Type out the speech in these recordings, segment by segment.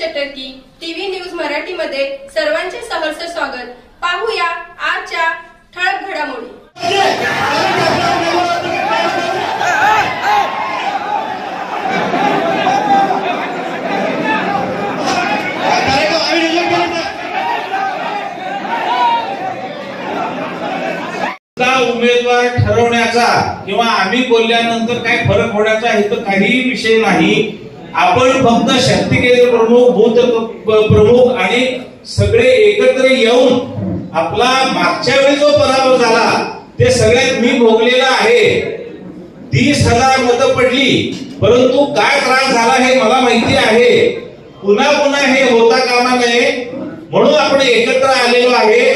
चटर्की TV news मराठीमध्ये सर्वांचे सहर्ष स्वागत. पाहूया आजच्या ठळक घडामोडी. उमेदवार ठरवण्याचा किंवा आम्ही बोलल्यानंतर काय फरक होण्याचा इथं काहीही विषय नाही. आपण फक्त शक्ती केंद्र प्रमुख बूथ प्रमुख आणि सगळे एकत्र येऊन आपला मागच्या वेळी जो पराभव झाला ते सगळ्यात मी भोगलेला आहे. तीस हजार मतं पडली परंतु काय त्रास झाला हे मला माहिती आहे. पुन्हा पुन्हा हे होता कामा नये म्हणून आपण एकत्र आलेलो आहे.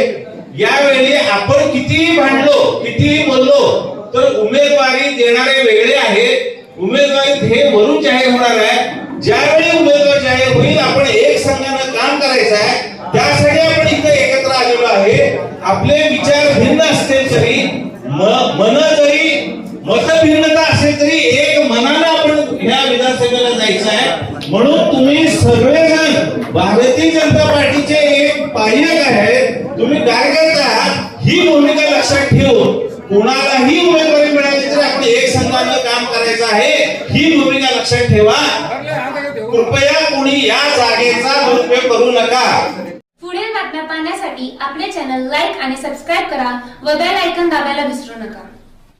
यावेळी आपण कितीही भांडलो कितीही बोललो तर उमेदवारी देणारे वेगळे आहेत. उमेदवारी हे वरून जाहीर होणार आहे ज्यावेळी उमेदवार जाहीर होईल आपण एक संघानं काम करायचं आहे त्यासाठी आपण इथे एकत्र आलेलो आहे. आपले विचार भिन्न असतील तरी मन जरी मतभिन्नता असेल तरी एक मनानं आपण ह्या विधानसभेला जायचं आहे. म्हणून तुम्ही सगळेजण भारतीय जनता पार्टीचे एक पायक आहेत. तुम्ही कार्यकर्ते आहात? ही भूमिका लक्षात ठेवून. कोणालाही उमेदवारी मिळाली तरी आपण एक संघानं काम करायचं आहे. ही भूमिका लक्षात ठेवा. कृपया कोणी या जागेचा दुरुपयोग करू नका. पुढील बातम्या पाहण्यासाठी आपले चॅनल लाईक आणि सबस्क्राईब करा व बेल आयकॉन दाबायला विसरू नका.